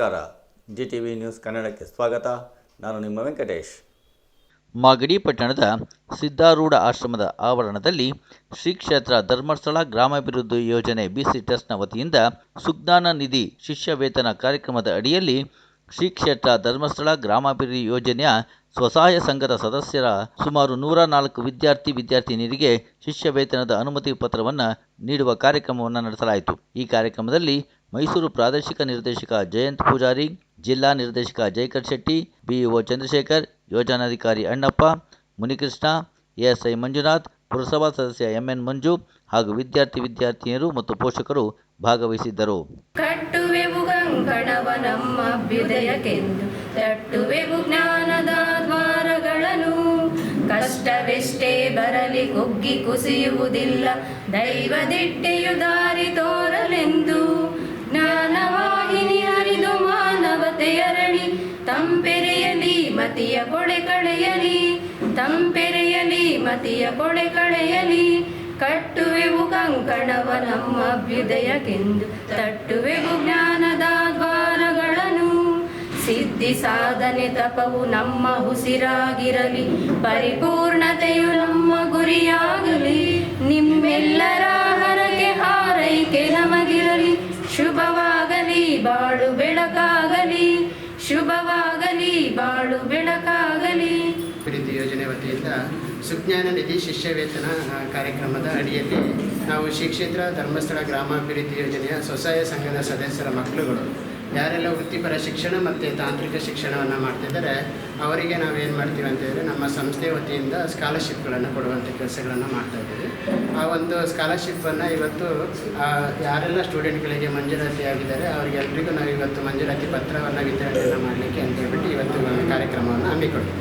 ನಮಸ್ಕಾರ. G T V news ಕನ್ನಡಕ್ಕೆ ಸ್ವಾಗತ. ನಾನು ನಿಮ್ಮ ವೆಂಕಟೇಶ್. ಮಾಗಡಿ ಪಟ್ಟಣದ ಸಿದ್ಧಾರೂಢ ಆಶ್ರಮದ ಆವರಣದಲ್ಲಿ ಶ್ರೀ ಕ್ಷೇತ್ರ ಧರ್ಮಸ್ಥಳ ಗ್ರಾಮಾಭಿವೃದ್ಧಿ ಯೋಜನೆ ಬಿಸಿ ಟ್ರಸ್ಟ್ನ ವತಿಯಿಂದ ಸುಜ್ಞಾನ ನಿಧಿ ಶಿಷ್ಯ ವೇತನ ಕಾರ್ಯಕ್ರಮದ ಅಡಿಯಲ್ಲಿ ಶ್ರೀ ಕ್ಷೇತ್ರ ಧರ್ಮಸ್ಥಳ ಗ್ರಾಮಾಭಿವೃದ್ಧಿ ಯೋಜನೆಯ ಸ್ವಸಹಾಯ ಸಂಘದ ಸದಸ್ಯರ ಸುಮಾರು ನೂರ ನಾಲ್ಕು ವಿದ್ಯಾರ್ಥಿ ವಿದ್ಯಾರ್ಥಿನಿಯರಿಗೆ ಶಿಷ್ಯ ವೇತನದ ಅನುಮತಿ ಪತ್ರವನ್ನು ನೀಡುವ ಕಾರ್ಯಕ್ರಮವನ್ನು ನಡೆಸಲಾಯಿತು. ಈ ಕಾರ್ಯಕ್ರಮದಲ್ಲಿ ಮೈಸೂರು ಪ್ರಾದೇಶಿಕ ನಿರ್ದೇಶಕ ಜಯಂತ್ ಪೂಜಾರಿ, ಜಿಲ್ಲಾ ನಿರ್ದೇಶಕ ಜಯಕರ್ ಶೆಟ್ಟಿ, ಬಿಇಒ ಚಂದ್ರಶೇಖರ್, ಯೋಜನಾಧಿಕಾರಿ ಅಣ್ಣಪ್ಪ, ಮುನಿಕೃಷ್ಣ, ಎಎಸ್ಐ ಮಂಜುನಾಥ್, ಪುರಸಭಾ ಸದಸ್ಯ ಎಂಎನ್ ಮಂಜು ಹಾಗೂ ವಿದ್ಯಾರ್ಥಿ ವಿದ್ಯಾರ್ಥಿನಿಯರು ಮತ್ತು ಪೋಷಕರು ಭಾಗವಹಿಸಿದ್ದರು. ಕಷ್ಟವೆಷ್ಟೇ ಬರಲಿ ಕುಗ್ಗಿ ಕುಸಿಯುವುದಿಲ್ಲ, ದೈವದಿಟ್ಟೆಯು ದಾರಿ ತೋರಲೆಂದು. ಜ್ಞಾನವಾಹಿನಿ ಹರಿದು ಮಾನವತೆಯರಳಿ. ತಂಪೆರೆಯಲಿ ಮತಿಯ ಕೊಡೆ ಕಳೆಯಲಿ. ತಂಪೆರೆಯಲಿ ಮತಿಯ ಕೊಡೆ ಕಳೆಯಲಿ. ಕಟ್ಟುವೆವು ಕಂಕಣವ ನಮ್ಮ ಅಭ್ಯುದಯಕ್ಕೆಂದು ತಟ್ಟುವೆವು ಜ್ಞಾನದ ದ್ವಾರಗಳನ್ನು. ಸಿದ್ಧಿ ಸಾಧನೆ ತಪವು ನಮ್ಮ ಉಸಿರಾಗಿರಲಿ. ಪರಿಪೂರ್ಣತೆಯು ನಮ್ಮ ಗುರಿಯಾಗಲಿ. ನಿಮ್ಮೆಲ್ಲರ ಹರಕೆ ಹಾರೈಕೆ ನಮಗಿರಲಿ. ಶುಭವಾಗಲಿ. ಬಾಳು ಬೆಳಕಾಗಲಿ, ಶುಭವಾಗಲಿ, ಬಾಳು ಬೆಳಕಾಗಲಿ. ಪ್ರೀತಿ ಯೋಜನೆ ವತಿಯಿಂದ ಸುಜ್ಞಾನ ನಿಧಿ ಶಿಷ್ಯ ವೇತನ ಕಾರ್ಯಕ್ರಮದ ಅಡಿಯಲ್ಲಿ ನಾವು ಶ್ರೀ ಕ್ಷೇತ್ರ ಧರ್ಮಸ್ಥಳ ಗ್ರಾಮಾಭಿವೃದ್ಧಿ ಯೋಜನೆಯ ಸ್ವಸಹಾಯ ಸಂಘದ ಸದಸ್ಯರ ಮಕ್ಕಳುಗಳು. ಯಾರೆಲ್ಲ ವೃತ್ತಿಪರ ಶಿಕ್ಷಣ ಮತ್ತು ತಾಂತ್ರಿಕ ಶಿಕ್ಷಣವನ್ನು ಮಾಡ್ತಿದ್ದಾರೆ ಅವರಿಗೆ ನಾವೇನು ಮಾಡ್ತೀವಿ ಅಂತ ಹೇಳಿದ್ರೆ ನಮ್ಮ ಸಂಸ್ಥೆ ವತಿಯಿಂದ ಸ್ಕಾಲರ್ಶಿಪ್ಗಳನ್ನು ಕೊಡುವಂಥ ಕೆಲಸಗಳನ್ನು ಮಾಡ್ತಾ ಇದ್ದೀವಿ. ಆ ಒಂದು ಸ್ಕಾಲರ್ಶಿಪ್ಪನ್ನು ಇವತ್ತು ಯಾರೆಲ್ಲ ಸ್ಟೂಡೆಂಟ್ಗಳಿಗೆ ಮಂಜೂರಾತಿ ಆಗಿದ್ದಾರೆ ಅವರಿಗೆಲ್ಲರಿಗೂ ನಾವು ಇವತ್ತು ಮಂಜೂರಾತಿ ಪತ್ರವನ್ನು ವಿತರಣೆಯನ್ನು ಮಾಡಲಿಕ್ಕೆ ಅಂತ ಹೇಳ್ಬಿಟ್ಟು ಇವತ್ತು ಒಂದು ಕಾರ್ಯಕ್ರಮವನ್ನು ಹಮ್ಮಿಕೊಳ್ಳಿ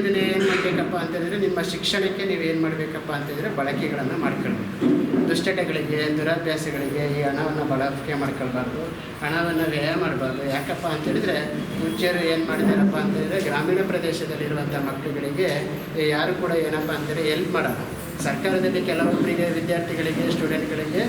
ಇದನ್ನು ಏನು ಮಾಡಬೇಕಪ್ಪ ಅಂತಂದರೆ ನಿಮ್ಮ ಶಿಕ್ಷಣಕ್ಕೆ ನೀವು ಏನು ಮಾಡಬೇಕಪ್ಪ ಅಂತಂದರೆ ಬಳಕೆಗಳನ್ನು ಮಾಡ್ಕೊಳ್ಬೇಕು. ದುಶ್ಚಟಗಳಿಗೆ, ದುರಾಭ್ಯಾಸಗಳಿಗೆ ಈ ಹಣವನ್ನು ಬಳಕೆ ಮಾಡ್ಕೊಳ್ಬಾರ್ದು. ಹಣವನ್ನು ವ್ಯಯ ಮಾಡಬಾರ್ದು. ಯಾಕಪ್ಪ ಅಂತೇಳಿದರೆ ಪೂಜ್ಯರು ಏನು ಮಾಡಿದಾರಪ್ಪ ಅಂತೇಳಿದರೆ, ಗ್ರಾಮೀಣ ಪ್ರದೇಶದಲ್ಲಿರುವಂಥ ಮಕ್ಕಳುಗಳಿಗೆ ಯಾರು ಕೂಡ ಏನಪ್ಪ ಅಂತೇಳಿ ಎಲ್ಪ್ ಮಾಡಲ್ಲ. ಸರ್ಕಾರದಲ್ಲಿ ಕೆಲವೊಬ್ಬರಿಗೆ ವಿದ್ಯಾರ್ಥಿಗಳಿಗೆ ಸ್ಟೂಡೆಂಟ್ಗಳಿಗೆ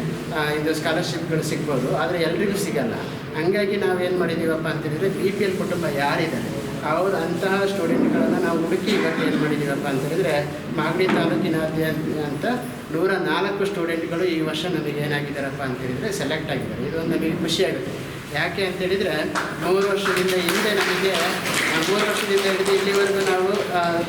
ಇದು ಸ್ಕಾಲರ್ಶಿಪ್ಗಳು ಸಿಗ್ಬೋದು, ಆದರೆ ಎಲ್ರಿಗೂ ಸಿಗಲ್ಲ. ಹಂಗಾಗಿ ನಾವೇನು ಮಾಡಿದ್ದೀವಪ್ಪ ಅಂತೇಳಿದರೆ ಬಿ ಪಿ ಎಲ್ ಕುಟುಂಬ ಯಾರಿದ್ದಾರೆ? ಅವ್ರು ಅಂತಹ ಸ್ಟೂಡೆಂಟ್ಗಳನ್ನು ನಾವು ಹುಡುಕಿ ಇವತ್ತು ಏನು ಮಾಡಿದ್ದೀವಪ್ಪ ಅಂತ ಹೇಳಿದ್ರೆ, ಮಾಗಡಿ ತಾಲೂಕಿನಾದ್ಯಂತ ಅಂತ ನೂರ ನಾಲ್ಕು ಸ್ಟೂಡೆಂಟ್ಗಳು ಈ ವರ್ಷ ನಮಗೆ ಏನಾಗಿದ್ದಾರಪ್ಪ ಅಂತ ಹೇಳಿದರೆ ಸೆಲೆಕ್ಟ್ ಆಗಿದ್ದಾರೆ. ಇದು ನಮಗೆ ಖುಷಿಯಾಗುತ್ತೆ ಯಾಕೆ ಅಂತ ಹೇಳಿದರೆ ಮೂರು ವರ್ಷದಿಂದ ಹಿಂದೆ ನಮಗೆ ಮೂರು ವರ್ಷದಿಂದ ಹಿಡಿದು ಇಲ್ಲಿವರೆಗೂ ನಾವು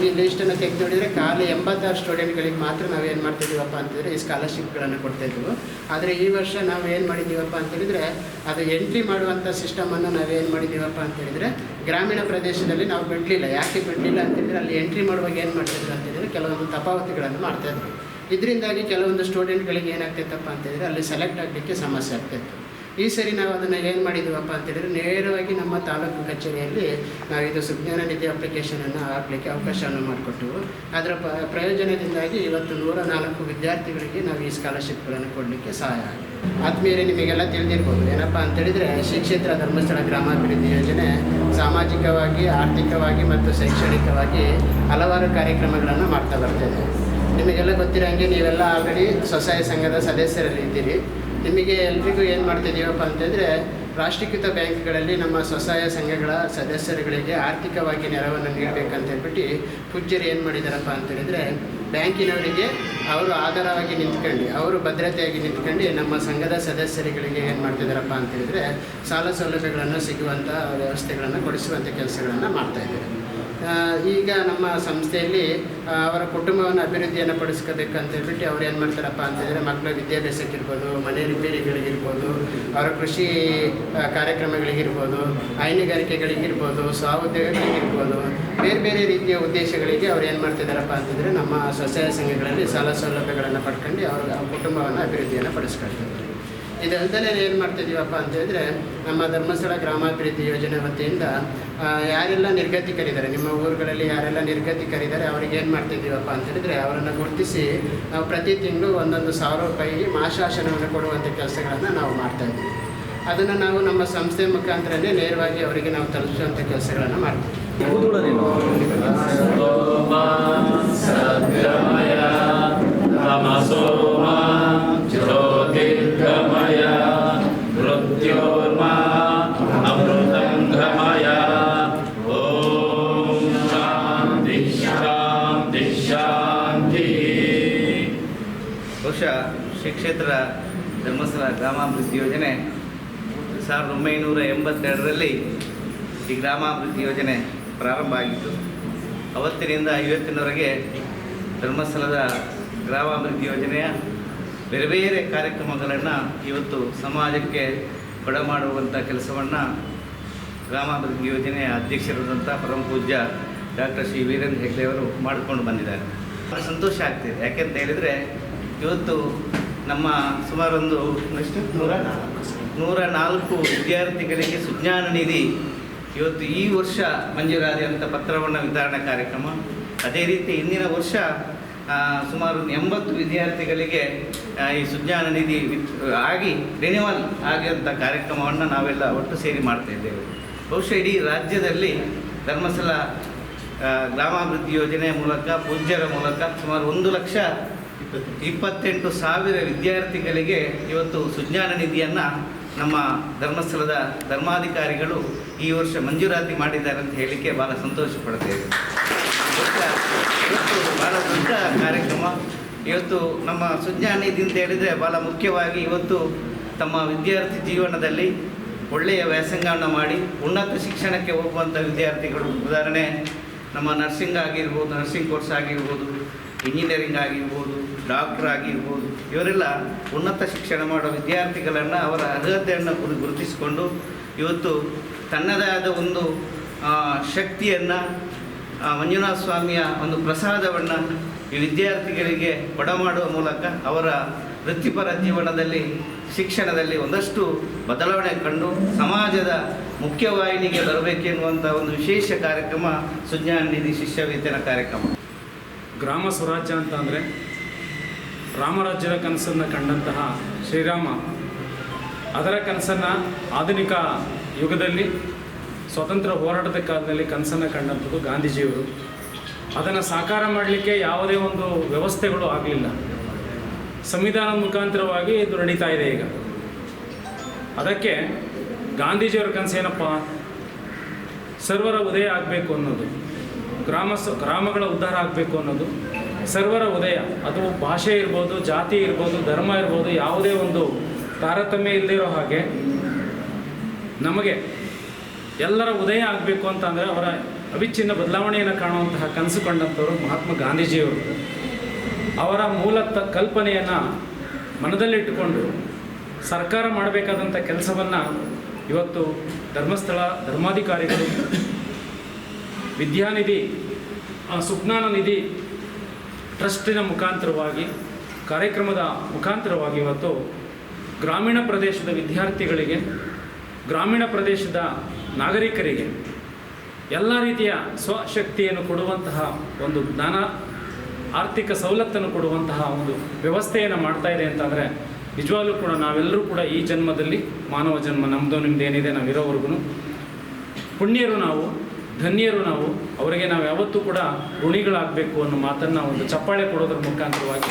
ಈ ಲಿಸ್ಟನ್ನು ತೆಗೆದು ನೋಡಿದರೆ ಖಾಲಿ ಎಂಬತ್ತಾರು ಸ್ಟೂಡೆಂಟ್ಗಳಿಗೆ ಮಾತ್ರ ನಾವು ಏನು ಮಾಡ್ತಿದ್ದೀವಪ್ಪ ಅಂತಂದರೆ ಈ ಸ್ಕಾಲರ್ಶಿಪ್ಗಳನ್ನು ಕೊಡ್ತಾಯಿದ್ವು ಆದರೆ ಈ ವರ್ಷ ನಾವು ಏನು ಮಾಡಿದ್ದೀವಪ್ಪ ಅಂತೇಳಿದರೆ ಅದು ಎಂಟ್ರಿ ಮಾಡುವಂಥ ಸಿಸ್ಟಮನ್ನು ನಾವೇನು ಮಾಡಿದ್ದೀವಪ್ಪ ಅಂತೇಳಿದರೆ ಗ್ರಾಮೀಣ ಪ್ರದೇಶದಲ್ಲಿ ನಾವು ಬಿಡಲಿಲ್ಲ. ಯಾಕೆ ಬಿಡಲಿಲ್ಲ ಅಂತಂದರೆ ಅಲ್ಲಿ ಎಂಟ್ರಿ ಮಾಡುವಾಗ ಏನು ಮಾಡ್ತಿದ್ರು ಅಂತೇಳಿದರೆ ಕೆಲವೊಂದು ತಪಾವತಿಗಳನ್ನು ಮಾಡ್ತಾಯಿದ್ರು ಇದರಿಂದಾಗಿ ಕೆಲವೊಂದು ಸ್ಟೂಡೆಂಟ್ಗಳಿಗೆ ಏನಾಗ್ತಿತ್ತಪ್ಪ ಅಂತ ಹೇಳಿದರೆ ಅಲ್ಲಿ ಸೆಲೆಕ್ಟ್ ಆಗಲಿಕ್ಕೆ ಸಮಸ್ಯೆ ಆಗ್ತಾಯಿತ್ತು ಈ ಸರಿ ನಾವು ಅದನ್ನು ಏನು ಮಾಡಿದ್ದೀವಪ್ಪ ಅಂತೇಳಿದ್ರೆ ನೇರವಾಗಿ ನಮ್ಮ ತಾಲೂಕು ಕಚೇರಿಯಲ್ಲಿ ನಾವು ಇದು ಸುಜ್ಞಾನ ನಿಧಿ ಅಪ್ಲಿಕೇಶನನ್ನು ಹಾಕಲಿಕ್ಕೆ ಅವಕಾಶವನ್ನು ಮಾಡಿಕೊಟ್ಟು, ಅದರ ಪ್ರಯೋಜನದಿಂದಾಗಿ ಇವತ್ತು ನೂರ ನಾಲ್ಕು ವಿದ್ಯಾರ್ಥಿಗಳಿಗೆ ನಾವು ಈ ಸ್ಕಾಲರ್ಶಿಪ್ಗಳನ್ನು ಕೊಡಲಿಕ್ಕೆ ಸಹಾಯ ಆಗಿದೆ. ಆದ್ಮೇಲೆ ನಿಮಗೆಲ್ಲ ತಿಳಿದಿರ್ಬೋದು. ಏನಪ್ಪ ಅಂತೇಳಿದರೆ ಶಿಕ್ಷೇತ್ರ ಧರ್ಮಸ್ಥಳ ಗ್ರಾಮಾಭಿವೃದ್ಧಿ ಯೋಜನೆ ಸಾಮಾಜಿಕವಾಗಿ, ಆರ್ಥಿಕವಾಗಿ ಮತ್ತು ಶೈಕ್ಷಣಿಕವಾಗಿ ಹಲವಾರು ಕಾರ್ಯಕ್ರಮಗಳನ್ನು ಮಾಡ್ತಾ ಬರ್ತೇನೆ. ನಿಮಗೆಲ್ಲ ಗೊತ್ತಿರೋ ಹಾಗೆ ನೀವೆಲ್ಲ ಆಲ್ರೆಡಿ ಸ್ವಸಹಾಯ ಸಂಘದ ಸದಸ್ಯರಲ್ಲಿ ಇದ್ದೀರಿ. ನಿಮಗೆ ಎಲ್ರಿಗೂ ಏನು ಮಾಡ್ತಿದ್ದೀವಪ್ಪ ಅಂತಂದರೆ, ರಾಷ್ಟ್ರೀಕೃತ ಬ್ಯಾಂಕ್ಗಳಲ್ಲಿ ನಮ್ಮ ಸ್ವಸಹಾಯ ಸಂಘಗಳ ಸದಸ್ಯರುಗಳಿಗೆ ಆರ್ಥಿಕವಾಗಿ ನೆರವನ್ನು ನೀಡಬೇಕಂತ ಹೇಳ್ಬಿಟ್ಟು ಪೂಜ್ಯರು ಏನು ಮಾಡಿದಾರಪ್ಪ ಅಂತ ಹೇಳಿದರೆ ಬ್ಯಾಂಕಿನವರಿಗೆ ಅವರು ಆಧಾರವಾಗಿ ನಿಂತ್ಕೊಂಡು, ಅವರು ಭದ್ರತೆಯಾಗಿ ನಿಂತ್ಕೊಂಡು ನಮ್ಮ ಸಂಘದ ಸದಸ್ಯರುಗಳಿಗೆ ಏನು ಮಾಡ್ತಿದ್ದಾರಪ್ಪ ಅಂತ ಹೇಳಿದರೆ ಸಾಲ ಸೌಲಭ್ಯಗಳನ್ನು ಸಿಗುವಂಥ ವ್ಯವಸ್ಥೆಗಳನ್ನು ಕೊಡಿಸುವಂಥ ಕೆಲಸಗಳನ್ನು ಮಾಡ್ತಾಯಿದ್ದಾರೆ ಈಗ ನಮ್ಮ ಸಂಸ್ಥೆಯಲ್ಲಿ ಅವರ ಕುಟುಂಬವನ್ನು ಅಭಿವೃದ್ಧಿಯನ್ನು ಪಡಿಸ್ಕೋಬೇಕು ಅಂತ ಹೇಳ್ಬಿಟ್ಟು ಅವ್ರು ಏನು ಮಾಡ್ತಾರಪ್ಪ ಅಂತಂದರೆ ಮಕ್ಕಳ ವಿದ್ಯಾಭ್ಯಾಸಕ್ಕಿರ್ಬೋದು, ಮನೆ ರಿಪೇರಿಗಳಿಗಿರ್ಬೋದು, ಅವರ ಕೃಷಿ ಕಾರ್ಯಕ್ರಮಗಳಿಗಿರ್ಬೋದು, ಹೈನುಗಾರಿಕೆಗಳಿಗಿರ್ಬೋದು, ಸ್ವಾಉದ್ಯೋಗಗಳಿಗಿರ್ಬೋದು, ಬೇರೆ ಬೇರೆ ರೀತಿಯ ಉದ್ದೇಶಗಳಿಗೆ ಅವ್ರು ಏನು ಮಾಡ್ತಿದ್ದಾರಪ್ಪ ಅಂತಂದರೆ ನಮ್ಮ ಸ್ವಸಹಾಯ ಸಂಘಗಳಲ್ಲಿ ಸಾಲ ಸೌಲಭ್ಯಗಳನ್ನು ಪಡ್ಕೊಂಡು ಅವರ ಕುಟುಂಬವನ್ನು ಅಭಿವೃದ್ಧಿಯನ್ನು ಪಡಿಸ್ಕೊಳ್ತಿದ್ದಾರೆ ಇದಲ್ದಲೇ ಏನು ಮಾಡ್ತಿದ್ದೀವಪ್ಪ ಅಂತ ಹೇಳಿದ್ರೆ ನಮ್ಮ ಧರ್ಮಸ್ಥಳ ಗ್ರಾಮಾಭಿವೃದ್ಧಿ ಯೋಜನೆ ವತಿಯಿಂದ ಯಾರೆಲ್ಲ ನಿರ್ಗತಿಕರಿದ್ದಾರೆ ನಿಮ್ಮ ಊರುಗಳಲ್ಲಿ ಯಾರೆಲ್ಲ ನಿರ್ಗತಿಕರಿದ್ದಾರೆ ಅವ್ರಿಗೆ ಏನು ಮಾಡ್ತಿದ್ದೀವಪ್ಪ ಅಂತ ಹೇಳಿದ್ರೆ ಅವರನ್ನು ಗುರುತಿಸಿ ನಾವು ಪ್ರತಿ ತಿಂಗಳು ಒಂದೊಂದು ಸಾವಿರ ರೂಪಾಯಿ ಮಾಶಾಸನವನ್ನು ಕೊಡುವಂಥ ಕೆಲಸಗಳನ್ನು ನಾವು ಮಾಡ್ತಾ ಇದ್ದೀವಿ. ಅದನ್ನು ನಾವು ನಮ್ಮ ಸಂಸ್ಥೆ ಮುಖಾಂತರನೇ ನೇರವಾಗಿ ಅವರಿಗೆ ನಾವು ತಲುಪಿಸುವಂಥ ಕೆಲಸಗಳನ್ನು ಮಾಡ್ತೀವಿ. ಕ್ಷೇತ್ರ ಧರ್ಮಸ್ಥಳ ಗ್ರಾಮಾಭಿವೃದ್ಧಿ ಯೋಜನೆ ಸಾವಿರದ ಒಂಬೈನೂರ ಎಂಬತ್ತೆರಡರಲ್ಲಿ ಈ ಗ್ರಾಮಾಭಿವೃದ್ಧಿ ಯೋಜನೆ ಪ್ರಾರಂಭ ಆಗಿತ್ತು. ಅವತ್ತಿನಿಂದ ಇವತ್ತಿನವರೆಗೆ ಧರ್ಮಸ್ಥಳದ ಗ್ರಾಮಾಭಿವೃದ್ಧಿ ಯೋಜನೆಯ ಬೇರೆ ಬೇರೆ ಕಾರ್ಯಕ್ರಮಗಳನ್ನು ಇವತ್ತು ಸಮಾಜಕ್ಕೆ ಕೊಡಮಾಡುವಂಥ ಕೆಲಸವನ್ನು ಗ್ರಾಮಾಭಿವೃದ್ಧಿ ಯೋಜನೆಯ ಅಧ್ಯಕ್ಷರಾದಂಥ ಪರಮ ಪೂಜ್ಯ ಡಾಕ್ಟರ್ ಶ್ರೀ ವೀರೇಂದ್ರ ಹೆಗ್ಡೆಯವರು ಮಾಡಿಕೊಂಡು ಬಂದಿದ್ದಾರೆ. ಭಾಳ ಸಂತೋಷ ಆಗ್ತಿದೆ. ಯಾಕೆಂತ ಹೇಳಿದರೆ ಇವತ್ತು ನಮ್ಮ ಸುಮಾರೊಂದು ಎಷ್ಟು? ನೂರ ನೂರ ನಾಲ್ಕು ವಿದ್ಯಾರ್ಥಿಗಳಿಗೆ ಸುಜ್ಞಾನ ನಿಧಿ. ಇವತ್ತು ಈ ವರ್ಷ ಮಂಜೂರಾದಂಥ ಪತ್ರವನ್ನು ವಿತರಣಾ ಕಾರ್ಯಕ್ರಮ. ಅದೇ ರೀತಿ ಹಿಂದಿನ ವರ್ಷ ಸುಮಾರು ಎಂಬತ್ತು ವಿದ್ಯಾರ್ಥಿಗಳಿಗೆ ಈ ಸುಜ್ಞಾನ ನಿಧಿ ಆಗಿ ರಿನಿವಲ್ ಆಗಿರುವಂಥ ಕಾರ್ಯಕ್ರಮವನ್ನು ನಾವೆಲ್ಲ ಒಟ್ಟು ಸೇರಿ ಮಾಡ್ತಾ ಇದ್ದೇವೆ. ಬಹುಶಃ ಇಡೀ ರಾಜ್ಯದಲ್ಲಿ ಧರ್ಮಸ್ಥಳ ಗ್ರಾಮಾಭಿವೃದ್ಧಿ ಯೋಜನೆ ಮೂಲಕ, ಪೂಜ್ಯರ ಮೂಲಕ ಸುಮಾರು ಒಂದು ಲಕ್ಷ ಇಪ್ಪತ್ತೆಂಟು ಸಾವಿರ ವಿದ್ಯಾರ್ಥಿಗಳಿಗೆ ಇವತ್ತು ಸುಜ್ಞಾನ ನಿಧಿಯನ್ನು ನಮ್ಮ ಧರ್ಮಸ್ಥಳದ ಧರ್ಮಾಧಿಕಾರಿಗಳು ಈ ವರ್ಷ ಮಂಜೂರಾತಿ ಮಾಡಿದ್ದಾರೆ ಅಂತ ಹೇಳಲಿಕ್ಕೆ ಭಾಳ ಸಂತೋಷ ಪಡ್ತೇವೆ. ಇವತ್ತು ಭಾಳ ದೊಡ್ಡ ಕಾರ್ಯಕ್ರಮ. ಇವತ್ತು ನಮ್ಮ ಸುಜ್ಞಾನ ನಿಧಿ ಅಂತ ಹೇಳಿದರೆ ಭಾಳ ಮುಖ್ಯವಾಗಿ ಇವತ್ತು ತಮ್ಮ ವಿದ್ಯಾರ್ಥಿ ಜೀವನದಲ್ಲಿ ಒಳ್ಳೆಯ ವ್ಯಾಸಂಗವನ್ನು ಮಾಡಿ ಉನ್ನತ ಶಿಕ್ಷಣಕ್ಕೆ ಹೋಗುವಂಥ ವಿದ್ಯಾರ್ಥಿಗಳು. ಉದಾಹರಣೆ, ನಮ್ಮ ನರ್ಸಿಂಗ್ ಆಗಿರ್ಬೋದು, ನರ್ಸಿಂಗ್ ಕೋರ್ಸ್ ಆಗಿರ್ಬೋದು, ಇಂಜಿನಿಯರಿಂಗ್ ಆಗಿರ್ಬೋದು ಡಾಕ್ಟರ್ ಆಗಿರ್ಬೋದು ಇವರೆಲ್ಲ ಉನ್ನತ ಶಿಕ್ಷಣ ಮಾಡೋ ವಿದ್ಯಾರ್ಥಿಗಳನ್ನು ಅವರ ಅರ್ಹತೆಯನ್ನು ಗುರು- ಗುರುತಿಸಿಕೊಂಡು ಇವತ್ತು ತನ್ನದೇ ಆದ ಒಂದು ಶಕ್ತಿಯನ್ನು ಮಂಜುನಾಥ ಸ್ವಾಮಿಯ ಒಂದು ಪ್ರಸಾದವನ್ನು ಈ ವಿದ್ಯಾರ್ಥಿಗಳಿಗೆ ಕೊಡಮಾಡುವ ಮೂಲಕ ಅವರ ವೃತ್ತಿಪರ ಜೀವನದಲ್ಲಿ, ಶಿಕ್ಷಣದಲ್ಲಿ ಒಂದಷ್ಟು ಬದಲಾವಣೆ ಕಂಡು ಸಮಾಜದ ಮುಖ್ಯವಾಹಿನಿಗೆ ಬರಬೇಕೆನ್ನುವಂಥ ಒಂದು ವಿಶೇಷ ಕಾರ್ಯಕ್ರಮ ಸುಜ್ಞಾನ ನಿಧಿ ಶಿಷ್ಯ ವೇತನ ಕಾರ್ಯಕ್ರಮ. ಗ್ರಾಮ ಸ್ವರಾಜ್ಯ ಅಂತ ಅಂದರೆ ರಾಮರಾಜ್ಯದ ಕನಸನ್ನು ಕಂಡಂತಹ ಶ್ರೀರಾಮ, ಅದರ ಕನಸನ್ನು ಆಧುನಿಕ ಯುಗದಲ್ಲಿ, ಸ್ವತಂತ್ರ ಹೋರಾಟದ ಕಾಲದಲ್ಲಿ ಕನಸನ್ನು ಕಂಡಂಥದ್ದು ಗಾಂಧೀಜಿಯವರು. ಅದನ್ನು ಸಾಕಾರ ಮಾಡಲಿಕ್ಕೆ ಯಾವುದೇ ಒಂದು ವ್ಯವಸ್ಥೆಗಳು ಆಗಲಿಲ್ಲ. ಸಂವಿಧಾನದ ಮುಖಾಂತರವಾಗಿ ಇದು ನಡೀತಾ ಇದೆ ಈಗ. ಅದಕ್ಕೆ ಗಾಂಧೀಜಿಯವರ ಏನಪ್ಪ? ಸರ್ವರ ಉದಯ ಆಗಬೇಕು ಅನ್ನೋದು. ಗ್ರಾಮ ಗ್ರಾಮಗಳ ಉದ್ಧಾರ ಆಗಬೇಕು ಅನ್ನೋದು. ಸರ್ವರ ಉದಯ. ಅದು ಭಾಷೆ ಇರ್ಬೋದು, ಜಾತಿ ಇರ್ಬೋದು, ಧರ್ಮ ಇರ್ಬೋದು, ಯಾವುದೇ ಒಂದು ತಾರತಮ್ಯ ಇಲ್ಲದಿರೋ ಹಾಗೆ ನಮಗೆ ಎಲ್ಲರ ಉದಯ ಆಗಬೇಕು ಅಂತ ಅಂದರೆ ಅವರ ಅವಿಚ್ಛಿನ್ನ ಬದಲಾವಣೆಯನ್ನು ಕಾಣುವಂತಹ ಕನಸು ಕಂಡಂಥವರು ಮಹಾತ್ಮ ಗಾಂಧೀಜಿಯವರು. ಅವರ ಮೂಲ ಕಲ್ಪನೆಯನ್ನು ಮನದಲ್ಲಿಟ್ಟುಕೊಂಡು ಸರ್ಕಾರ ಮಾಡಬೇಕಾದಂಥ ಕೆಲಸವನ್ನು ಇವತ್ತು ಧರ್ಮಸ್ಥಳ, ಧರ್ಮಾಧಿಕಾರಿಗಳು, ವಿದ್ಯಾನಿಧಿ ಸುಜ್ಞಾನ ನಿಧಿ ಟ್ರಸ್ಟಿನ ಮುಖಾಂತರವಾಗಿ, ಕಾರ್ಯಕ್ರಮದ ಮುಖಾಂತರವಾಗಿ ಇವತ್ತು ಗ್ರಾಮೀಣ ಪ್ರದೇಶದ ವಿದ್ಯಾರ್ಥಿಗಳಿಗೆ, ಗ್ರಾಮೀಣ ಪ್ರದೇಶದ ನಾಗರಿಕರಿಗೆ ಎಲ್ಲ ರೀತಿಯ ಸ್ವಶಕ್ತಿಯನ್ನು ಕೊಡುವಂತಹ ಒಂದು ಜ್ಞಾನ, ಆರ್ಥಿಕ ಸವಲತ್ತನ್ನು ಕೊಡುವಂತಹ ಒಂದು ವ್ಯವಸ್ಥೆಯನ್ನು ಮಾಡ್ತಾ ಇದೆ ಅಂತಂದರೆ, ನಿಜವಾಗ್ಲೂ ಕೂಡ ನಾವೆಲ್ಲರೂ ಕೂಡ ಈ ಜನ್ಮದಲ್ಲಿ ಮಾನವ ಜನ್ಮ ನಮ್ಮದು ನಿಮ್ಮದು ಏನಿದೆ ನಾವಿರೋವರೆಗೂ. ಪುಣ್ಯರು ನಾವು. ಧನ್ಯರು ನಾವು. ಅವರಿಗೆ ನಾವು ಯಾವತ್ತೂ ಕೂಡ ಋಣಿಗಳಾಗಬೇಕು ಅನ್ನೋ ಮಾತನ್ನು ಒಂದು ಚಪ್ಪಾಳೆ ಕೊಡೋದ್ರ ಮುಖಾಂತರವಾಗಿ